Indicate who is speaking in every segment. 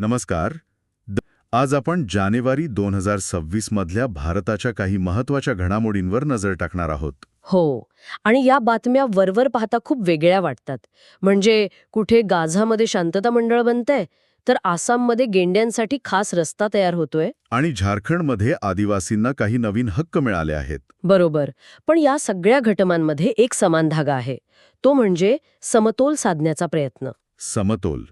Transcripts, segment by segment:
Speaker 1: नमस्कार. आज आपण जानेवारी दोन हजार सव्वीस मधल्या भारताच्या काही महत्त्वाच्या घडामोडींवर नजर टाकणार आहोत.
Speaker 2: हो आणि या बातम्या वरवर पाहता खूप वेगळ्या वाटतात. म्हणजे कुठे गाझामध्ये शांतता मंडळ बनतंय तर आसाममध्ये गेंड्यांसाठी खास रस्ता तयार होतोय.
Speaker 1: आणि झारखंडमध्ये आदिवासींना काही नवीन हक्क मिळाले आहेत.
Speaker 2: बरोबर पण या सगळ्या घटनांमध्ये एक समान धागा आहे. तो म्हणजे समतोल साधण्याचा प्रयत्न.
Speaker 1: समतोल.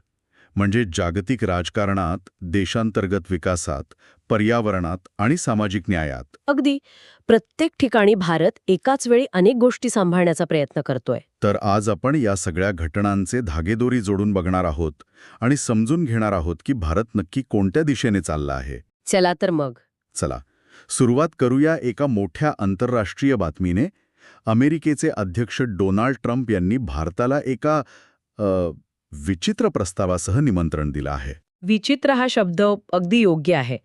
Speaker 1: म्हणजे जागतिक राजकारणात देशांतर्गत विकासात पर्यावरणात आणि सामाजिक न्यायात.
Speaker 2: अगदी. प्रत्येक ठिकाणी भारत एकाच वेळी अनेक गोष्टी सांभाळण्याचा प्रयत्न करतोय.
Speaker 1: तर आज आपण या सगळ्या घटनांचे धागेदोरी जोडून बघणार आहोत आणि समजून घेणार आहोत की भारत नक्की कोणत्या दिशेने चालला आहे.
Speaker 2: चला तर मग.
Speaker 1: चला. सुरुवात करूया एका मोठ्या आंतरराष्ट्रीय बातमीने. अमेरिकेचे अध्यक्ष डोनाल्ड ट्रम्प यांनी भारताला एका अ, विचित्र प्रस्तावासह निमंत्रण दिलं आहे.
Speaker 2: विचित्र हा शब्द अगदी योग्य आहे.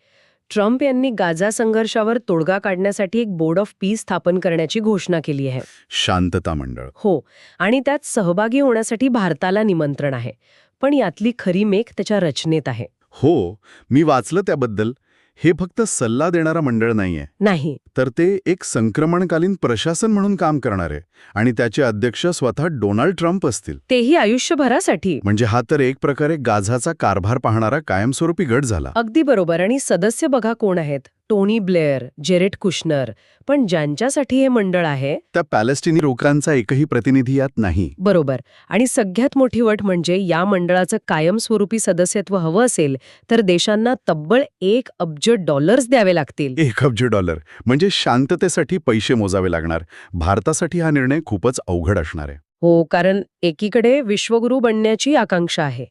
Speaker 2: ट्रम्प यांनी गाझा संघर्षावर तोडगा काढण्यासाठी एक बोर्ड ऑफ पीस स्थापन करण्याची घोषणा केली आहे.
Speaker 1: शांतता मंडळ.
Speaker 2: हो आणि त्यात सहभागी होण्यासाठी भारताला निमंत्रण आहे. पण यातली खरी मेख त्याच्या रचनेत आहे.
Speaker 1: हो मी वाचलं त्याबद्दल. हे फक्त सल्ला देणारा मंडळ नाहीये.
Speaker 2: नाही.
Speaker 1: तर ते एक संक्रमणकालीन प्रशासन म्हणून काम करणार आहे आणि त्याचे अध्यक्ष स्वतः डोनाल्ड ट्रम्प असतील.
Speaker 2: तेही आयुष्यभरासाठी.
Speaker 1: म्हणजे हा तर एक प्रकारे गाझाचा कारभार पाहणारा कायमस्वरूपी गट झाला.
Speaker 2: अगदी बरोबर. आणि सदस्य बघा कोण आहेत. टोनी ब्लेअर जेरेट कुशनर पण ज्यांच्यासाठी हे मंडळ आहे
Speaker 1: त्या पॅलेस्टिनी लोकांचा एकही प्रतिनिधी यात नाही.
Speaker 2: बरोबर. आणि सगळ्यात मोठी वट म्हणजे या मंडळाचं कायमस्वरूपी सदस्यत्व हवं असेल तर देशांना तब्बल एक अब्ज डॉलर्स द्यावे लागतील.
Speaker 1: एक अब्ज डॉलर म्हणजे शांततेसाठी पैसे मोजावे लागणार. भारतासाठी हा निर्णय खूपच अवघड असणार आहे.
Speaker 2: हो कारण एकीकडे विश्वगुरू बनण्याची आकांक्षा आहे.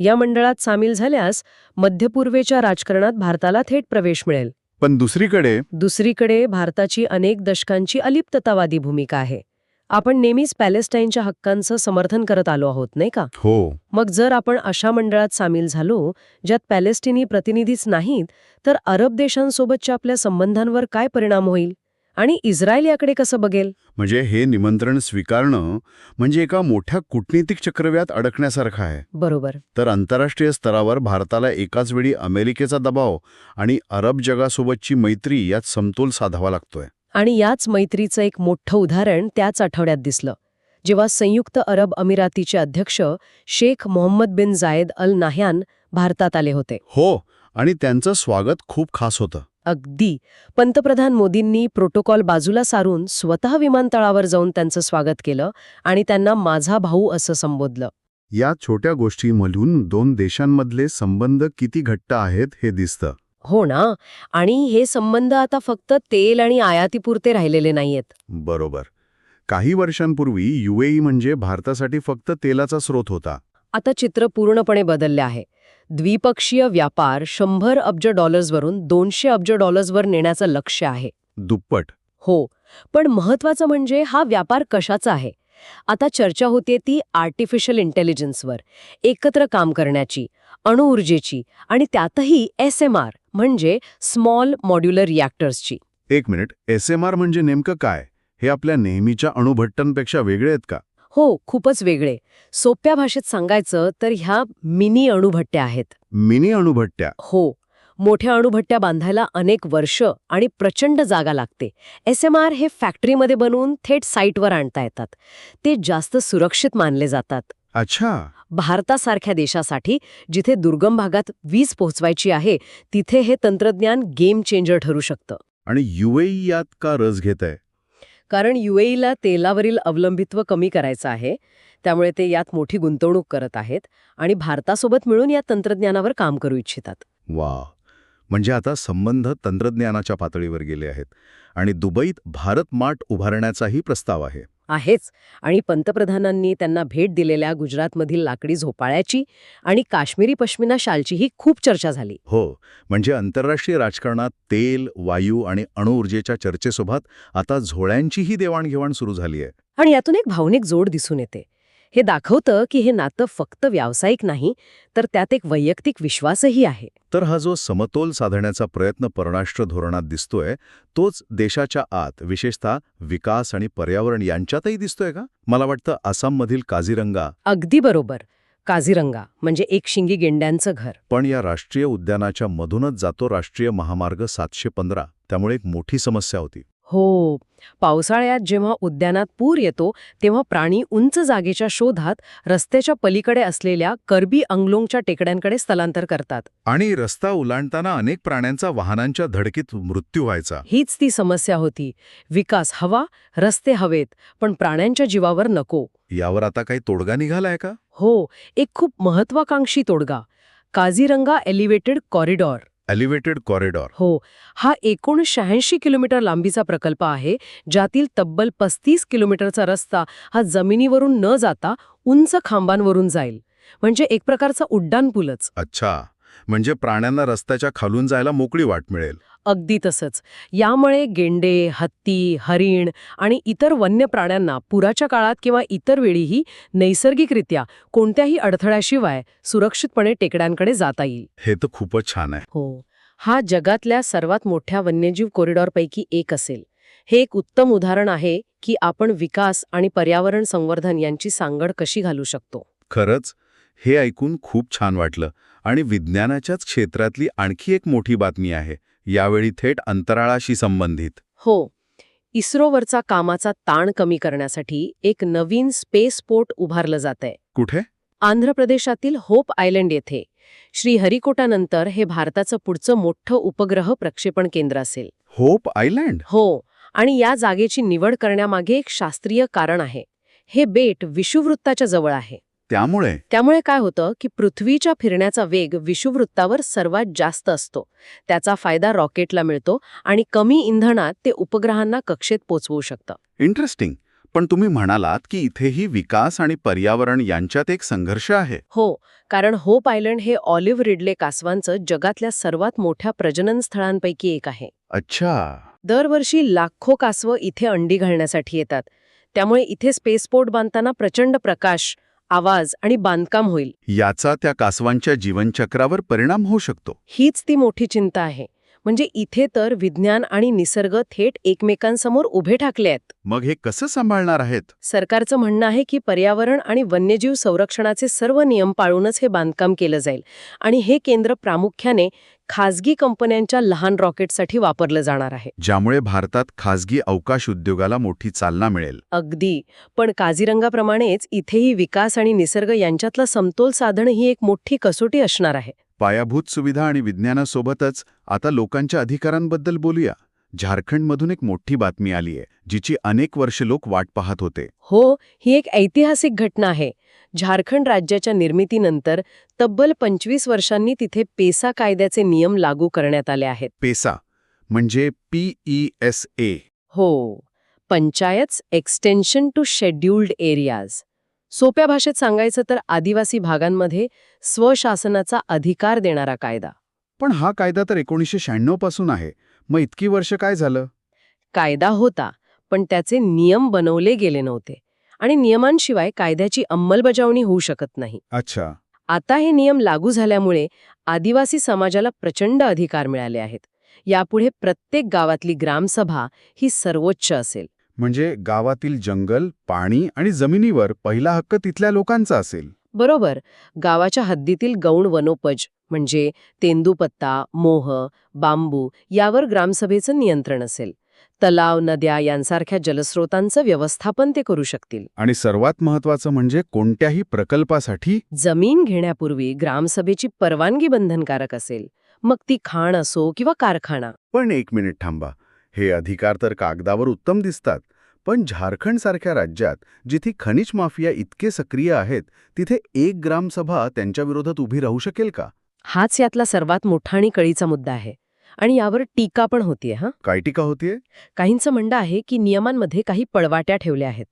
Speaker 2: या मंडळात सामील झाल्यास मध्यपूर्वेच्या राजकारणात भारताला थेट प्रवेश मिळेल.
Speaker 1: पण दुसरीकडे
Speaker 2: दुसरीकडे भारताची अनेक दशकांची अलिप्ततावादी भूमिका आहे. आपण नेहमीच पॅलेस्टाईनच्या हक्कांचं समर्थन करत आलो आहोत नाही का?
Speaker 1: हो.
Speaker 2: मग जर आपण अशा मंडळात सामील झालो ज्यात पॅलेस्टिनी प्रतिनिधीच नाहीत तर अरब देशांसोबतच्या आपल्या संबंधांवर काय परिणाम होईल? आणि इस्रायल याकडे कसं बघेल?
Speaker 1: म्हणजे हे निमंत्रण स्वीकारणं म्हणजे एका मोठ्या कूटनीतिक चक्रव्यात अडकण्यासारखं आहे.
Speaker 2: बरोबर.
Speaker 1: तर आंतरराष्ट्रीय स्तरावर भारताला एकाच वेळी अमेरिकेचा दबाव आणि अरब जगासोबतची मैत्री यात समतोल साधावा लागतोय.
Speaker 2: आणि याच मैत्रीचं एक मोठं उदाहरण त्याच आठवड्यात दिसलं जेव्हा संयुक्त अरब अमिरातीचे अध्यक्ष शेख मोहम्मद बिन जायद अल नाह्यान भारतात आले होते.
Speaker 1: हो आणि त्यांचं स्वागत खूप खास होतं.
Speaker 2: अगदी. पंतप्रधान मोदींनी प्रोटोकॉल बाजूला सारून स्वतः विमानतळावर जाऊन त्यांचं स्वागत केलं आणि त्यांना माझा भाऊ असं संबोधलं.
Speaker 1: या छोट्या गोष्टीमधून दोन देशांमधले संबंध किती घट्ट आहेत हे दिसतं.
Speaker 2: हो ना. आणि हे संबंध आता फक्त तेल आणि आयातीपुरते राहिलेले नाहीयेत.
Speaker 1: बरोबर. काही वर्षांपूर्वी युएई म्हणजे भारतासाठी फक्त तेलाचा स्रोत होता.
Speaker 2: आता चित्र पूर्णपणे बदलले आहे. द्विपक्षीय व्यापार शंभर अब्ज डॉलर्सवरून दोनशे अब्ज डॉलर्सवर नेण्याचं लक्ष्य आहे.
Speaker 1: दुप्पट.
Speaker 2: हो पण महत्वाचं म्हणजे हा व्यापार कशाचा आहे? आता चर्चा होते ती आर्टिफिशियल इंटेलिजन्सवर एकत्र काम करण्याची अणुऊर्जेची आणि त्यातही एस एम आर म्हणजे स्मॉल मॉड्युलर रिॲक्टर्सची.
Speaker 1: एक मिनिट एस एम आर म्हणजे नेमकं काय? हे आपल्या नेहमीच्या अणुभट्टांपेक्षा वेगळे आहेत का?
Speaker 2: हो खूपच वेगळे. सोप्या भाषेत सांगायचं तर ह्या मिनी अणुभट्ट्या आहेत.
Speaker 1: मिनी अणुभट्ट्या.
Speaker 2: हो मोठ्या अणुभट्ट्या बांधायला अनेक वर्ष आणि प्रचंड जागा लागते. एस एम आर हे फॅक्टरीमध्ये बनवून थेट साईटवर आणता येतात. ते जास्त सुरक्षित मानले जातात.
Speaker 1: अच्छा.
Speaker 2: भारतासारख्या देशासाठी जिथे दुर्गम भागात वीज पोहोचवायची आहे तिथे हे तंत्रज्ञान गेम चेंजर ठरू शकतं.
Speaker 1: आणि युएई यात का रस घेत आहे
Speaker 2: कारण युएईला तेलावरील अवलंबित्व कमी करायचं आहे त्यामुळे ते यात मोठी गुंतवणूक करत आहेत आणि भारतासोबत मिळून या तंत्रज्ञानावर काम करू इच्छितात.
Speaker 1: वा म्हणजे आता संबंध तंत्रज्ञानाच्या पातळीवर गेले आहेत आणि दुबईत भारत मार्ट उभारण्याचाही प्रस्ताव आहे.
Speaker 2: आहेच. आणि पंतप्रधानांनी त्यांना भेट दिलेल्या गुजरातमधील लाकडी झोपाळ्याची आणि काश्मीरी पश्मिना शालचीही खूप चर्चा झाली.
Speaker 1: हो म्हणजे आंतरराष्ट्रीय राजकारणात तेल वायू आणि अणुऊर्जेच्या चर्चेसोबत आता झोळ्यांचीही देवाणघेवाण सुरू झाली आहे
Speaker 2: आणि यातून एक भावनिक जोड दिसून येते. हे दाखवतं की हे नातं फक्त व्यावसायिक नाही तर त्यात एक वैयक्तिक विश्वासही आहे.
Speaker 1: तर हा जो समतोल साधण्याचा प्रयत्न परराष्ट्र धोरणात दिसतोय तोच देशाच्या आत विशेषतः विकास आणि पर्यावरण यांच्यातही दिसतोय का? मला वाटतं आसाममधील काझीरंगा
Speaker 2: अगदी बरोबर. काझीरंगा म्हणजे एक शिंगी गेंड्यांचं घर.
Speaker 1: पण या राष्ट्रीय उद्यानाच्या मधूनच जातो राष्ट्रीय महामार्ग सातशे पंधरा. त्यामुळे एक मोठी समस्या होती.
Speaker 2: हो. पावसाळ्यात जेव्हा उद्यानात पूर येतो तेव्हा प्राणी उंच जागेच्या शोधात रस्त्याच्या पलीकडे असलेल्या कर्बी अंगलोंगच्या टेकड्यांकडे स्थलांतर करतात.
Speaker 1: आणि रस्ता ओलांडताना अनेक प्राण्यांचा वाहनांच्या धडकीत मृत्यू व्हायचा.
Speaker 2: हीच ती समस्या होती. विकास हवा रस्ते हवेत पण प्राण्यांच्या जीवावर नको.
Speaker 1: यावर आता काही तोडगा निघालाय का?
Speaker 2: हो एक खूप महत्वाकांक्षी तोडगा. Kaziranga elevated corridor.
Speaker 1: Elevated corridor
Speaker 2: हो. हा एकूण शहाऐंशी किलोमीटर लांबीचा प्रकल्प आहे ज्यातील तब्बल पस्तीस किलोमीटरचा रस्ता हा जमिनीवरून न जाता उंच खांबांवरून जाईल. म्हणजे एक प्रकारचा उड्डाणपूलच.
Speaker 1: अच्छा. म्हणजे प्राण्यांना रस्त्याच्या खालून जायला मोकळी वाट मिळेल.
Speaker 2: अगदी तसंच. यामुळे गेंडे हत्ती हरिण आणि इतर वन्य प्राण्यांना पुराच्या काळात किंवा इतर वेळीही नैसर्गिकरित्या कोणत्याही अडथळ्याशिवाय सुरक्षितपणे टेकड्यांकडे जाता येईल.
Speaker 1: हे तर खूपच छान आहे.
Speaker 2: हो. हा जगातल्या सर्वात मोठ्या वन्यजीव कॉरिडॉरपैकी एक असेल. हे एक उत्तम उदाहरण आहे की आपण विकास आणि पर्यावरण संवर्धन यांची सांगड कशी घालू शकतो.
Speaker 1: खरंच हे ऐकून खूप छान वाटलं. आणि विज्ञानाच्याच क्षेत्रातली आणखी एक मोठी बातमी आहे यावेळी थेट अंतराळाशी संबंधित.
Speaker 2: हो. इस्रोवरचा कामाचा ताण कमी करण्यासाठी एक नवीन स्पेस पोर्ट उभारलं जात आहे
Speaker 1: कुठे?
Speaker 2: आंध्र प्रदेशातील होप आयलंड येथे. श्रीहरिकोटानंतर हे भारताचं पुढचं मोठं उपग्रह प्रक्षेपण केंद्र असेल.
Speaker 1: Hope Island?
Speaker 2: हो. आणि या जागेची निवड करण्यामागे एक शास्त्रीय कारण आहे. हे बेट विषुववृत्ताच्या जवळ आहे.
Speaker 1: त्यामुळे?
Speaker 2: त्यामुळे काय होतं की पृथ्वीच्या फिरण्याचा वेग विषुववृत्तावर सर्वात जास्त असतो. त्याचा फायदा रॉकेटला मिळतो आणि कमी इंधनात ते उपग्रहांना कक्षेत पोचवू शकतं.
Speaker 1: इंटरेस्टिंग पण तुम्ही म्हणालात की इथेही विकास आणि पर्यावरण यांच्यात एक संघर्ष आहे.
Speaker 2: हो कारण होप आयलंड हे ऑलिव्ह रिडले कासवांचं जगातल्या सर्वात मोठ्या प्रजनन स्थळांपैकी एक आहे.
Speaker 1: अच्छा.
Speaker 2: दरवर्षी लाखो कासवं इथे अंडी घालण्यासाठी येतात. त्यामुळे इथे स्पेसपोर्ट बांधताना प्रचंड प्रकाश आवाज आणि बांधकाम होईल.
Speaker 1: याचा त्या कासवांच्या जीवनचक्रावर परिणाम होऊ शकतो.
Speaker 2: हीच ती मोठी चिंता आहे. म्हणजे इथे तर विज्ञान आणि निसर्ग थेट एकमेकांसमोर उभे ठाकले आहेत.
Speaker 1: मग हे कसं सांभाळणार आहेत?
Speaker 2: सरकारचं म्हणणं आहे की पर्यावरण आणि वन्यजीव संरक्षणाचे सर्व नियम पाळूनच हे बांधकाम केलं जाईल आणि हे केंद्र प्रामुख्याने खासगी कंपन्यांच्या लहान रॉकेटसाठी वापरलं जाणार आहे.
Speaker 1: ज्यामुळे भारतात खासगी अवकाश उद्योगाला मोठी चालना मिळेल.
Speaker 2: अगदी. पण काझीरंगाप्रमाणेच इथेही विकास आणि निसर्ग यांच्यातला समतोल साधणं ही एक मोठी कसोटी असणार आहे.
Speaker 1: पायाभूत सुविधा आणि विज्ञानासोबतच आता लोकांच्या अधिकारांबद्दल बोलूया. झारखंडमधून एक मोठी बातमी आली आहे जिची अनेक वर्ष लोक वाट पाहत होते.
Speaker 2: हो ही एक ऐतिहासिक घटना आहे. झारखंड राज्याच्या निर्मितीनंतर तब्बल पंचवीस वर्षांनी तिथे पेसा कायद्याचे नियम लागू करण्यात आले आहेत.
Speaker 1: पेसा म्हणजे पीई एस ए.
Speaker 2: हो panchayat extension to scheduled areas सोप्या भाषेत सांगायचं तर आदिवासी भागांमध्ये स्वशासनाचा अधिकार देणारा कायदा.
Speaker 1: पण हा कायदा तर एकोणीसशे शहाण्णवपासून आहे. मग इतकी वर्ष काय झालं?
Speaker 2: कायदा होता पण त्याचे नियम बनवले गेले नव्हते आणि नियमांशिवाय कायद्याची अंमलबजावणी होऊ शकत नाही.
Speaker 1: अच्छा.
Speaker 2: आता हे नियम लागू झाल्यामुळे आदिवासी समाजाला प्रचंड अधिकार मिळाले आहेत. यापुढे प्रत्येक गावातली ग्रामसभा ही सर्वोच्च असेल.
Speaker 1: म्हणजे गावातील जंगल पाणी आणि जमिनीवर पहिला हक्क तिथल्या लोकांचा असेल.
Speaker 2: बरोबर. गावाच्या हद्दीतील गौण वनोपज म्हणजे तेंदूपत्ता मोह बांबू यावर ग्रामसभेचं नियंत्रण असेल. तलाव नद्या यांसारख्या जलस्रोतांचं व्यवस्थापन ते करू शकतील.
Speaker 1: आणि सर्वात महत्वाचं म्हणजे कोणत्याही प्रकल्पासाठी?
Speaker 2: जमीन घेण्यापूर्वी ग्रामसभेची परवानगी बंधनकारक असेल. मग ती खाण असो किंवा कारखाना.
Speaker 1: पण एक मिनिट थांबा. हे अधिकार तर कागदावर उत्तम दिसतात पण झारखंडसारख्या राज्यात जिथे खनिज माफिया इतके सक्रिय आहेत तिथे एक ग्रामसभा त्यांच्या विरोधात उभी राहू शकेल का?
Speaker 2: हाच यातला सर्वात मोठा आणि कळीचा मुद्दा आहे. आणि यावर टीका पण होतीये हा?
Speaker 1: काय टीका होतीये?
Speaker 2: काहींचं म्हणणं आहे की नियमांमध्ये काही पळवाट्या ठेवल्या आहेत.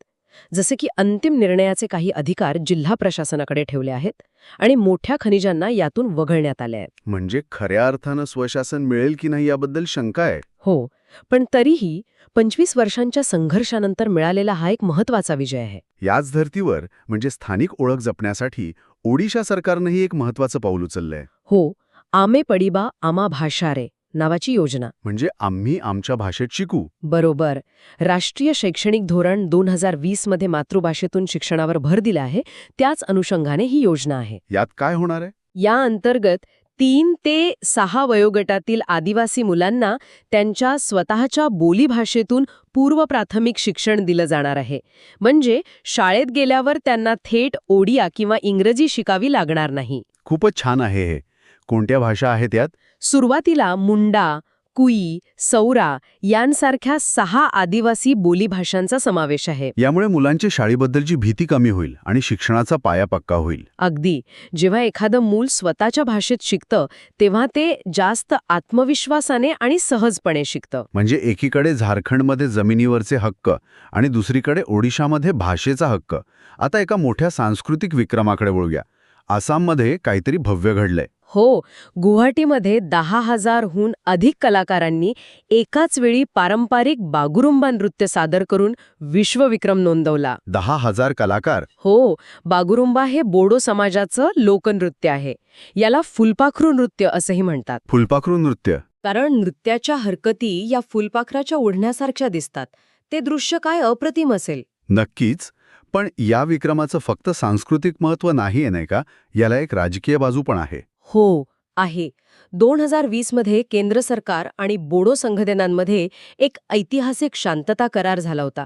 Speaker 2: जसे की अंतिम निर्णयाचे काही अधिकार जिल्हा प्रशासनाकडे ठेवले आहेत आणि मोठ्या खनिजांना यातून वगळण्यात आले आहेत.
Speaker 1: म्हणजे खऱ्या अर्थानं स्वशासन मिळेल की नाही याबद्दल शंका आहे?
Speaker 2: हो पण तरीही पंचवीस वर्षांच्या संघर्षानंतर मिळालेला हा एक महत्त्वाचा विजय आहे.
Speaker 1: याच धर्तीवर म्हणजे स्थानिक ओळख जपण्यासाठी ओडिशा सरकारनंही एक महत्वाचं पाऊल उचललंय.
Speaker 2: हो आमे पडिबा आमा भाषारे नावाची योजना.
Speaker 1: म्हणजे आम्ही आमच्या भाषेत शिकू.
Speaker 2: बरोबर. राष्ट्रीय शैक्षणिक धोरण दोन हजारमध्ये मातृभाषेतून शिक्षणावर भर दिला आहे त्याच अनुषंगाने ही योजना आहे.
Speaker 1: यात काय होणार आहे?
Speaker 2: या अंतर्गत तीन ते सहा वयोगटातील आदिवासी मुलांना त्यांच्या स्वतःच्या बोलीभाषेतून पूर्व प्राथमिक शिक्षण दिलं जाणार आहे. म्हणजे शाळेत गेल्यावर त्यांना थेट ओडिया किंवा इंग्रजी शिकावी लागणार नाही.
Speaker 1: खूपच छान आहे हे. कोणत्या भाषा आहेत यात?
Speaker 2: सुरुवातीला मुंडा कुई सौरा यांसारख्या सहा आदिवासी बोलीभाषांचा समावेश आहे.
Speaker 1: यामुळे मुलांची शाळेबद्दलची भीती कमी होईल आणि शिक्षणाचा पाया पक्का होईल.
Speaker 2: अगदी. जेव्हा एखादं मूल स्वतःच्या भाषेत शिकतं तेव्हा ते जास्त आत्मविश्वासाने आणि सहजपणे शिकतं.
Speaker 1: म्हणजे एकीकडे झारखंडमध्ये जमिनीवरचे हक्क आणि दुसरीकडे ओडिशामध्ये भाषेचा हक्क. आता एका मोठ्या सांस्कृतिक विक्रमाकडे वळूया. आसाममध्ये काहीतरी भव्य घडलंय.
Speaker 2: हो गुवाहाटीमध्ये दहा हजारहून अधिक कलाकारांनी एकाच वेळी पारंपरिक बागुरुंबा नृत्य सादर करून विश्वविक्रम नोंदवला.
Speaker 1: दहा हजार कलाकार?
Speaker 2: हो बागुरुंबा हे बोडो समाजाचं लोकनृत्य आहे. याला फुलपाखरू नृत्य असंही म्हणतात.
Speaker 1: फुलपाखरू नृत्य?
Speaker 2: कारण नृत्याच्या हरकती या फुलपाखराच्या ओढण्यासारख्या दिसतात. ते दृश्य काय अप्रतिम असेल?
Speaker 1: नक्कीच पण या विक्रमाचं फक्त सांस्कृतिक महत्त्व नाही आहे नाही का? याला एक राजकीय बाजू पण आहे.
Speaker 2: हो आहे. दोन हजार वीसमध्ये केंद्र सरकार आणि बोडो संघटनांमध्ये एक ऐतिहासिक शांतता करार झाला होता.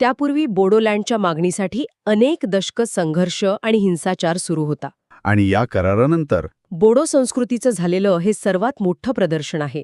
Speaker 2: त्यापूर्वी बोडोलँडच्या मागणीसाठी अनेक दशक संघर्ष आणि हिंसाचार सुरू होता.
Speaker 1: आणि या करारानंतर?
Speaker 2: बोडो संस्कृतीचं झालेलं हे सर्वात मोठं प्रदर्शन आहे.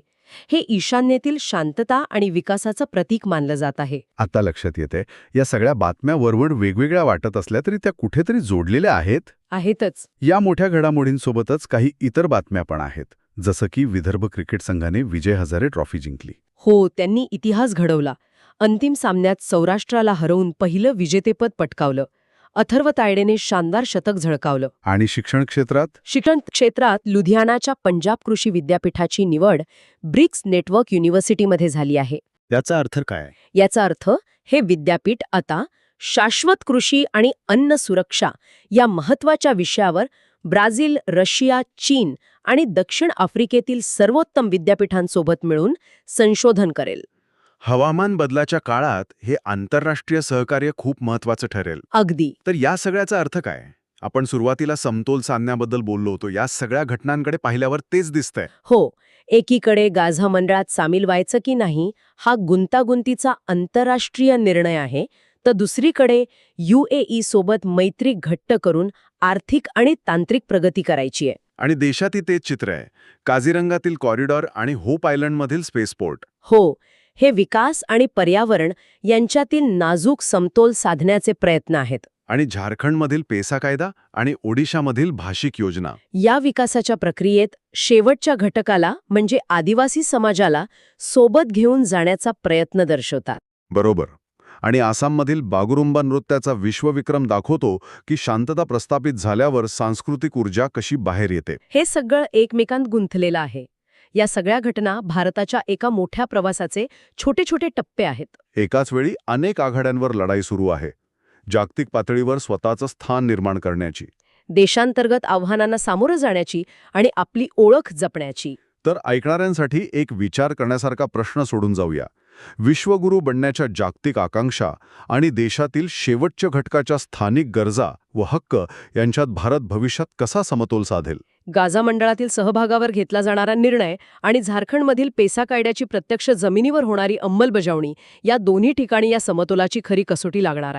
Speaker 2: हे ईशान्येतील शांतता आणि विकासाचं प्रतीक मानलं जात आहे.
Speaker 1: आता लक्षात येते या सगळ्या बातम्या वरवड वेगवेगळ्या वाटत असल्या तरी त्या कुठेतरी जोडलेल्या आहेत?
Speaker 2: आहेतच.
Speaker 1: या मोठ्या घडामोडींसोबतच काही इतर बातम्या पण आहेत जसं की विदर्भ क्रिकेट संघाने विजय हजारे ट्रॉफी जिंकली.
Speaker 2: हो त्यांनी इतिहास घडवला. अंतिम सामन्यात सौराष्ट्राला हरवून पहिलं विजेतेपद पटकावलं. अथर्व तायडेने शानदार शतक झळकावलं.
Speaker 1: आणि शिक्षण क्षेत्रात?
Speaker 2: शिक्षण क्षेत्रात लुधियानाच्या पंजाब कृषी विद्यापीठाची निवड ब्रिक्स नेटवर्क युनिव्हर्सिटीमध्ये झाली आहे.
Speaker 1: याचा अर्थ काय?
Speaker 2: याचा अर्थ हे विद्यापीठ आता शाश्वत कृषी आणि अन्न सुरक्षा या महत्त्वाच्या विषयावर ब्राझील रशिया चीन आणि दक्षिण आफ्रिकेतील सर्वोत्तम विद्यापीठांसोबत मिळून संशोधन करेल.
Speaker 3: हवामान बदलाच्या काळात हे आंतरराष्ट्रीय सहकार्य खूप महत्वाचं ठरेल.
Speaker 2: अगदी.
Speaker 3: तर या सगळ्याचा अर्थ काय? आपण सुरुवातीला समतोल साधण्याबद्दल बोललो होतो. या सगळ्या घटनांकडे पाहिल्यावर तेच दिसतंय.
Speaker 2: हो. एकीकडे गाझा मंडळात सामील व्हायचं की नाही हा गुंतागुंतीचा आंतरराष्ट्रीय निर्णय आहे. तर दुसरीकडे युएई सोबत मैत्री घट्ट करून आर्थिक आणि तांत्रिक प्रगती करायची आहे.
Speaker 3: आणि देशातही तेच चित्र आहे. काझीरंगातील कॉरिडॉर आणि होप आयलंडमधील स्पेसपोर्ट.
Speaker 2: हो. हे विकास आणि पर्यावरण यांच्यातील नाजूक समतोल साधण्याचे प्रयत्न आहेत.
Speaker 3: आणि झारखंडमधील पेसा कायदा आणि ओडिशामधील भाषिक योजना.
Speaker 2: या विकासाच्या प्रक्रियेत शेवटच्या घटकाला म्हणजे आदिवासी समाजाला सोबत घेऊन जाण्याचा प्रयत्न दर्शवतात.
Speaker 3: बरोबर. आणि आसाममधील बागुरुंबा नृत्याचा विश्वविक्रम दाखवतो की शांतता प्रस्थापित झाल्यावर सांस्कृतिक ऊर्जा कशी बाहेर येते.
Speaker 2: हे सगळं एकमेकांत गुंतलेलं आहे. या सगळ्या घटना भारताच्या एका मोठ्या प्रवासाचे छोटे छोटे टप्पे आहेत.
Speaker 3: एकाच वेळी अनेक आघाड्यांवर लढाई सुरू आहे. जागतिक पातळीवर स्वतःचं स्थान निर्माण करण्याची.
Speaker 2: देशांतर्गत आव्हानांना सामोरं जाण्याची आणि आपली ओळख जपण्याची.
Speaker 3: तर ऐकणाऱ्यांसाठी एक विचार करण्यासारखा प्रश्न सोडून जाऊया. विश्वगुरू बनण्याच्या जागतिक आकांक्षा आणि देशातील शेवटच्या घटकाच्या स्थानिक गरजा व हक्क यांच्यात भारत भविष्यात कसा समतोल साधेल?
Speaker 2: गाझा मंडळातील सहभागावर घेतला जाणारा निर्णय आणि झारखंडमधील पेसा कायद्याची प्रत्यक्ष जमिनीवर होणारी अंमलबजावणी या दोन्ही ठिकाणी या समतोलाची खरी कसोटी लागणार आहे.